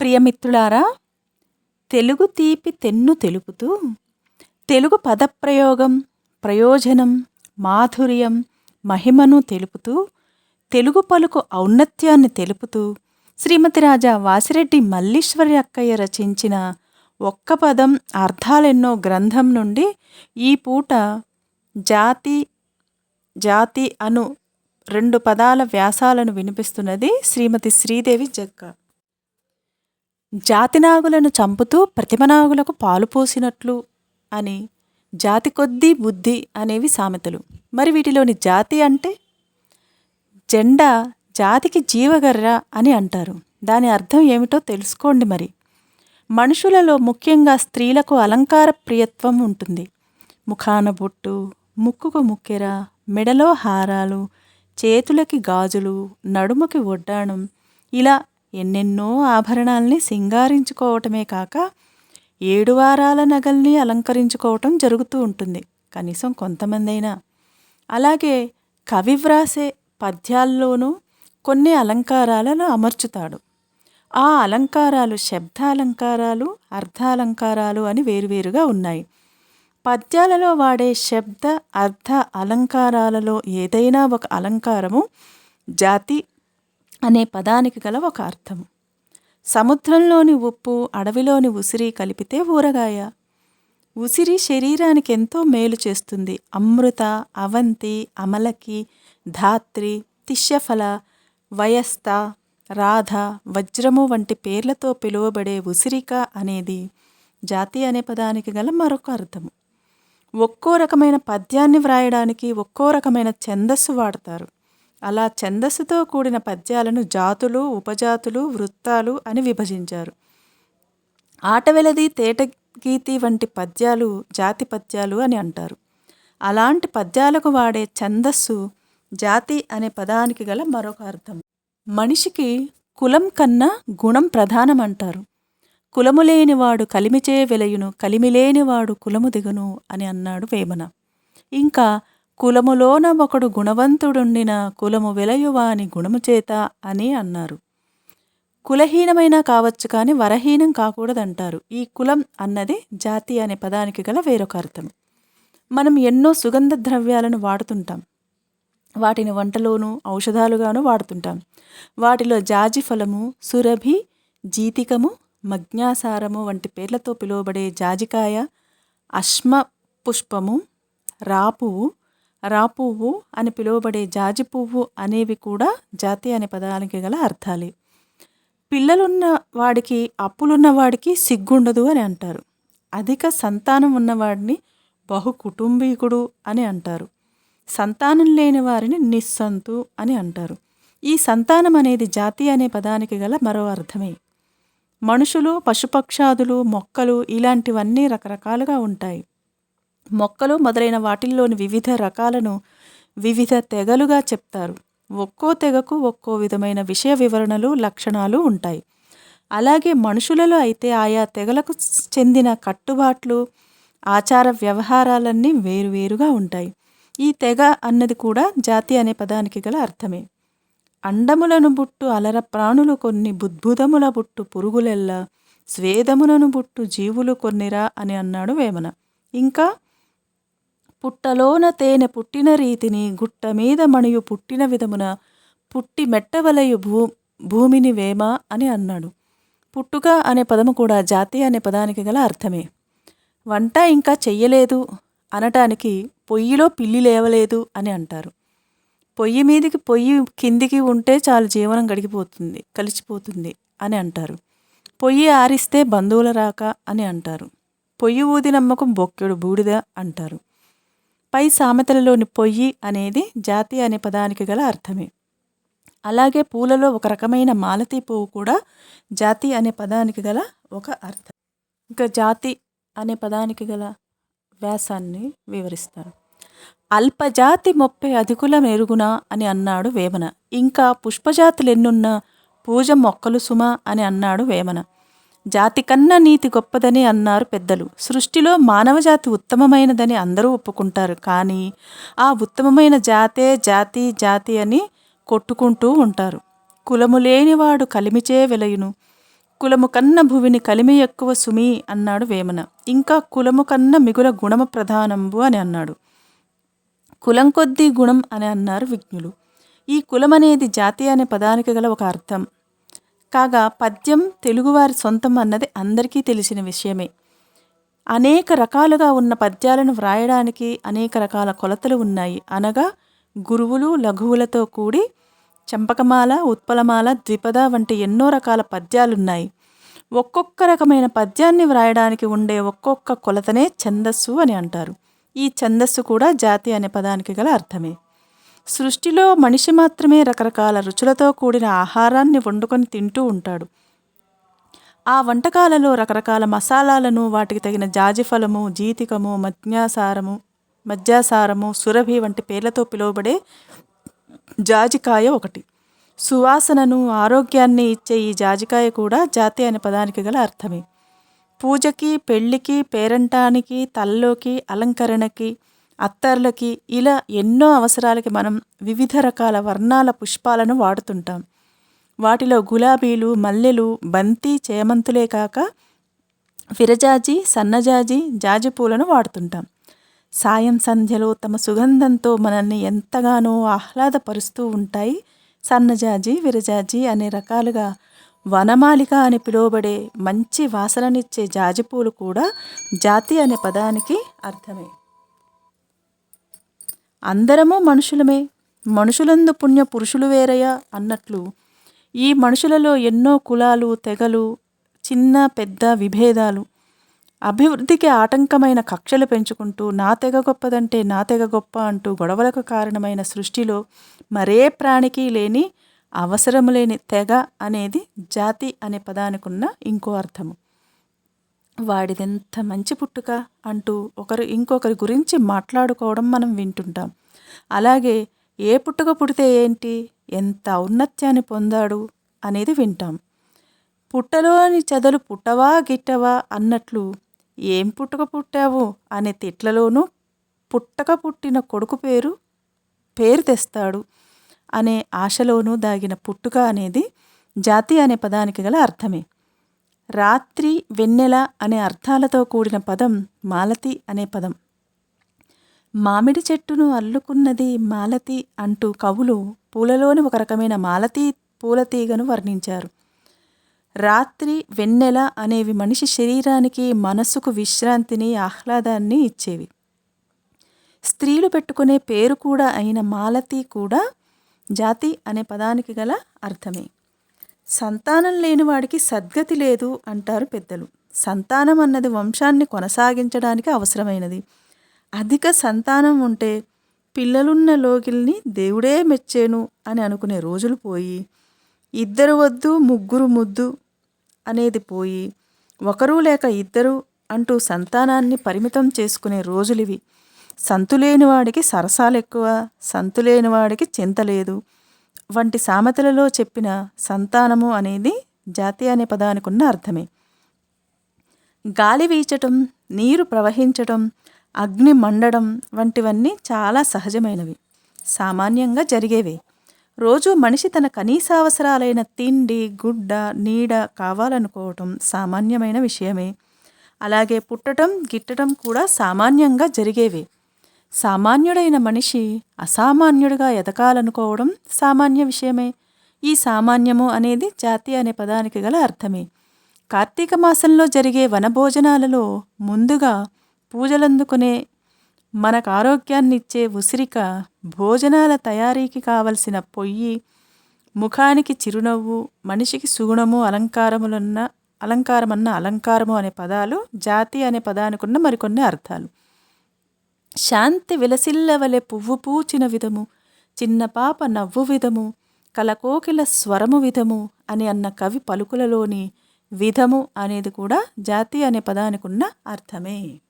ప్రియమిత్రులారా తెలుగు తీపి తెన్ను తెలుపుతూ తెలుగు పదప్రయోగం ప్రయోజనం మాధుర్యం మహిమను తెలుపుతూ తెలుగు పలుకు ఔన్నత్యాన్ని తెలుపుతూ శ్రీమతి రాజా వాసిరెడ్డి మల్లీశ్వరి అక్కయ్య రచించిన ఒక్క పదం అర్థాలెన్నో గ్రంథం నుండి ఈ పూట జాతి జాతి అను రెండు పదాల వ్యాసాలను వినిపిస్తున్నది శ్రీమతి శ్రీదేవి జక్క జాతినాగులను చంపుతూ ప్రతిమనాగులకు పాలు పోసినట్లు అని జాతి కొద్దీ బుద్ధి అనేవి సామెతలు. మరి వీటిలోని జాతి అంటే? జెండా జాతికి జీవగర్ర అని అంటారు. దాని అర్థం ఏమిటో తెలుసుకోండి మరి. మనుషులలో ముఖ్యంగా స్త్రీలకు అలంకార ప్రియత్వం ఉంటుంది. ముఖాన బొట్టు ముక్కుకు ముక్కెర మెడలో హారాలు చేతులకి గాజులు నడుముకి ఒడ్డాణం ఇలా ఎన్నెన్నో ఆభరణాల్ని సింగారించుకోవటమే కాక ఏడు వారాల నగల్ని అలంకరించుకోవటం జరుగుతూ ఉంటుంది కనీసం కొంతమందైనా. అలాగే కవి వ్రాసే పద్యాల్లోనూ కొన్ని అలంకారాలను అమర్చుతాడు. ఆ అలంకారాలు శబ్దాలంకారాలు అర్థాలంకారాలు అని వేరువేరుగా ఉన్నాయి. పద్యాలలో వాడే శబ్ద అర్థ అలంకారాలలో ఏదైనా ఒక అలంకారము జాతి అనే పదానికి గల ఒక అర్థం. సముద్రంలోని ఉప్పు అడవిలోని ఉసిరి కలిపితే ఊరగాయ. ఉసిరి శరీరానికి ఎంతో మేలు చేస్తుంది. అమృత అవంతి అమలకి ధాత్రి తిష్యఫల వయస్త రాధ వజ్రము వంటి పేర్లతో పిలువబడే ఉసిరిక అనేది జాతి అనే పదానికి గల మరొక అర్థము. ఒక్కో రకమైన పద్యాన్ని వ్రాయడానికి ఒక్కో రకమైన ఛందస్సు వాడతారు. అలా ఛందస్సుతో కూడిన పద్యాలను జాతులు ఉపజాతులు వృత్తాలు అని విభజించారు. ఆటవెలది తేటగీతి వంటి పద్యాలు జాతి పద్యాలు అని అంటారు. అలాంటి పద్యాలకు వాడే ఛందస్సు జాతి అనే పదానికి గల మరొక అర్థం. మనిషికి కులం కన్నా గుణం ప్రధానమంటారు కులము లేనివాడు కలిమిచే వెలయును కలిమిలేనివాడు కులము దిగును అని అన్నాడు వేమన. ఇంకా కులములోన ఒకడు గుణవంతుడుండిన కులము వెలయువాని గుణము చేత అని అన్నారు. కులహీనమైనా కావచ్చు కానీ వరహీనం కాకూడదంటారు. ఈ కులం అన్నది జాతి అనే పదానికి గల వేరొక అర్థం. మనం ఎన్నో సుగంధ ద్రవ్యాలను వాడుతుంటాం. వాటిని వంటలోనూ ఔషధాలుగాను వాడుతుంటాం. వాటిలో జాజి ఫలము సురభి జీతికము మజ్ఞాసారము వంటి పేర్లతో పిలువబడే జాజికాయ అశ్మ పుష్పము రాపువు రాపువ్వు అని పిలువబడే జాజి పువ్వు అనేవి కూడా జాతి అనే పదానికి గల అర్థాలే. పిల్లలున్న వాడికి అప్పులున్న వాడికి సిగ్గుండదు అని అంటారు. అధిక సంతానం ఉన్నవాడిని బహు కుటుంబీకుడు అని అంటారు. సంతానం లేని వారిని నిస్సంతు అని అంటారు. ఈ సంతానం అనేది జాతి అనే పదానికి గల మరో అర్థమే. మనుషులు పశుపక్షాదులు మొక్కలు ఇలాంటివన్నీ రకరకాలుగా ఉంటాయి. మొక్కలు మొదలైన వాటిల్లోని వివిధ రకాలను వివిధ తెగలుగా చెప్తారు. ఒక్కో తెగకు ఒక్కో విధమైన విషయ వివరణలు లక్షణాలు ఉంటాయి. అలాగే మనుషులలో అయితే ఆయా తెగలకు చెందిన కట్టుబాట్లు ఆచార వ్యవహారాలన్నీ వేరువేరుగా ఉంటాయి. ఈ తెగ అన్నది కూడా జాతి అనే పదానికి గల అర్థమే. అండములను బుట్టు అలర ప్రాణులు కొన్ని బుద్భుతముల బుట్టు పురుగులెల్లా స్వేదములను బుట్టు జీవులు కొన్నిరా అని అన్నాడు వేమన. ఇంకా పుట్టలోన తేనె పుట్టిన రీతిని గుట్ట మీద మణియు పుట్టిన విధమున పుట్టి మెట్టవలయు భూ భూమిని వేమ అని అన్నాడు. పుట్టుక అనే పదము కూడా జాతి అనే పదానికి గల అర్థమే. వంట ఇంకా చెయ్యలేదు అనటానికి పొయ్యిలో పిల్లి లేవలేదు అని అంటారు. పొయ్యి మీదికి పొయ్యి కిందికి ఉంటే చాలు జీవనం గడిగిపోతుంది కలిసిపోతుంది అని అంటారు. పొయ్యి ఆరిస్తే బంధువుల రాక అని అంటారు. పొయ్యి ఊది నమ్మకం బొక్కెడు బూడిద అంటారు. పై సామెతలలోని పొయ్యి అనేది జాతి అనే పదానికి గల అర్థమే. అలాగే పూలలో ఒక రకమైన మాలతీ పువ్వు కూడా జాతి అనే పదానికి గల ఒక అర్థం. ఇంకా జాతి అనే పదానికి గల వ్యాసాన్ని వివరిస్తారు అల్పజాతి మొప్పై అధికుల మెరుగున అని అన్నాడు వేమన. ఇంకా పుష్పజాతులు ఎన్నున్నా పూజ మొక్కలు సుమ అని అన్నాడు వేమన. జాతి కన్నా నీతి గొప్పదని అన్నారు పెద్దలు. సృష్టిలో మానవజాతి ఉత్తమమైనదని అందరూ ఒప్పుకుంటారు. కానీ ఆ ఉత్తమమైన జాతే జాతి జాతి అని కొట్టుకుంటూ ఉంటారు. కులము లేనివాడు కలిమిచే వెలయును. కులము కన్న భువిని కలిమి ఎక్కువ సుమి అన్నాడు వేమన. ఇంకా కులము కన్న మిగుల గుణము ప్రధానంబు అని అన్నాడు. కులం కొద్దీ గుణం అని అన్నారు విజ్ఞులు. ఈ కులం అనేది జాతి అనే పదానికి గల ఒక అర్థం. కాగా పద్యం తెలుగువారి సొంతం అన్నది అందరికీ తెలిసిన విషయమే. అనేక రకాలుగా ఉన్న పద్యాలను వ్రాయడానికి అనేక రకాల కొలతలు ఉన్నాయి. అనగా గురువులు లఘువులతో కూడి చంపకమాల ఉత్పలమాల ద్విపద వంటి ఎన్నో రకాల పద్యాలున్నాయి. ఒక్కొక్క రకమైన పద్యాన్ని వ్రాయడానికి ఉండే ఒక్కొక్క కొలతనే ఛందస్సు అని అంటారు. ఈ ఛందస్సు కూడా జాతి అనే పదానికి గల అర్థమే. సృష్టిలో మనిషి మాత్రమే రకరకాల రుచులతో కూడిన ఆహారాన్ని వండుకొని తింటూ ఉంటాడు. ఆ వంటకాలలో రకరకాల మసాలాలను వాటికి తగిన జాజిఫలము జీతికము మజ్ఞాసారము మజ్జాసారము సురభి వంటి పేర్లతో పిలువబడే జాజికాయ ఒకటి. సువాసనను ఆరోగ్యాన్ని ఇచ్చే ఈ జాజికాయ కూడా జాతి అనే పదానికి గల అర్థమే. పూజకి పెళ్ళికి పేరంటానికి తల్లోకి అలంకరణకి అత్తర్లకి ఇలా ఎన్నో అవసరాలకి మనం వివిధ రకాల వర్ణాల పుష్పాలను వాడుతుంటాం. వాటిలో గులాబీలు మల్లెలు బంతి చేమంతులే కాక విరజాజి సన్నజాజి జాజి పూలను వాడుతుంటాం. సాయం సంధ్యలో తమ సుగంధంతో మనల్ని ఎంతగానో ఆహ్లాదపరుస్తూ ఉంటాయి సన్నజాజి విరజాజి అనే రకాలుగా. వనమాలిక అని పిలువబడే మంచి వాసననిచ్చే జాజిపూలు కూడా జాతి అనే పదానికి అర్థమే. అందరము మనుషులమే. మనుషులందు పుణ్య పురుషులు వేరయ్యా అన్నట్లు ఈ మనుషులలో ఎన్నో కులాలు తెగలు చిన్న పెద్ద విభేదాలు. అభివృద్ధికి ఆటంకమైన కక్షలు పెంచుకుంటూ నా తెగ గొప్పదంటే నా తెగ గొప్ప అంటూ గొడవలకు కారణమైన సృష్టిలో మరే ప్రాణికి లేని అవసరం లేని తెగ అనేది జాతి అనే పదానికి ఉన్న ఇంకో అర్థము. వాడిదెంత మంచి పుట్టుక అంటూ ఒకరు ఇంకొకరి గురించి మాట్లాడుకోవడం మనం వింటుంటాం. అలాగే ఏ పుట్టుక పుడితే ఏంటి? ఎంత ఔన్నత్యాన్ని పొందాడు? అనేది వింటాం. పుట్టలోని చెదలు పుట్టవా గిట్టవా అన్నట్లు ఏం పుట్టుక పుట్టావు అనే తిట్లలోనూ పుట్టక పుట్టిన కొడుకు పేరు పేరు తెస్తాడు అనే ఆశలోనూ దాగిన పుట్టుక అనేది జాతి అనే పదానికి గల అర్థమే. రాత్రి వెన్నెల అనే అర్థాలతో కూడిన పదం మాలతి అనే పదం. మామిడి చెట్టును అల్లుకున్నది మాలతి అంటూ కవులు పూలలోని ఒక రకమైన మాలతీ పూలతీగను వర్ణించారు. రాత్రి వెన్నెల అనేవి మనిషి శరీరానికి మనస్సుకు విశ్రాంతిని ఆహ్లాదాన్ని ఇచ్చేవి. స్త్రీలు పెట్టుకునే పేరు కూడా అయిన మాలతి కూడా జాతి అనే పదానికి గల అర్థమే. సంతానం లేనివాడికి సద్గతి లేదు అంటారు పెద్దలు. సంతానం అన్నది వంశాన్ని కొనసాగించడానికి అవసరమైనది. అధిక సంతానం ఉంటే పిల్లలున్న లోకిల్ని దేవుడే మెచ్చేను అని అనుకునే రోజులు పోయి ఇద్దరు వద్దు ముగ్గురు ముద్దు అనేది పోయి ఒకరు లేక ఇద్దరు అంటూ సంతానాన్ని పరిమితం చేసుకునే రోజులివి. సంతులేనివాడికి సరసాలు ఎక్కువ సంతులేని వాడికి చింత లేదు. వంటి సామెతలలో చెప్పిన సంతానము అనేది జాతి అనే పదానికి ఉన్న అర్థమే. గాలి వీచటం నీరు ప్రవహించటం అగ్ని మండడం వంటివన్నీ చాలా సహజమైనవి. సామాన్యంగా జరిగేవే. రోజు మనిషి తన కనీస అవసరాలైన తిండి గుడ్డ నీడ కావాలనుకోవటం సామాన్యమైన విషయమే. అలాగే పుట్టడం గిట్టటం కూడా సామాన్యంగా జరిగేవే. సామాన్యుడైన మనిషి అసామాన్యుడిగా ఎదకాలనుకోవడం సామాన్య విషయమే. ఈ సామాన్యము అనేది జాతి అనే పదానికి గల అర్థమే. కార్తీక మాసంలో జరిగే వనభోజనాలలో ముందుగా పూజలందుకునే మనకు ఆరోగ్యాన్ని ఇచ్చే ఉసిరిక భోజనాల తయారీకి కావలసిన పొయ్యి ముఖానికి చిరునవ్వు మనిషికి సుగుణము అలంకారములన్న అలంకారమన్న అలంకారము అనే పదాలు జాతి అనే పదానికున్న మరికొన్ని అర్థాలు. శాంతి విలసిల్లవలె పువ్వు పూచిన విధము చిన్న పాప నవ్వు విధము కలకోకిల స్వరము విధము అని అన్న కవి పలుకులలోని విధము అనేది కూడా జాతి అనే పదానికి ఉన్న అర్థమే.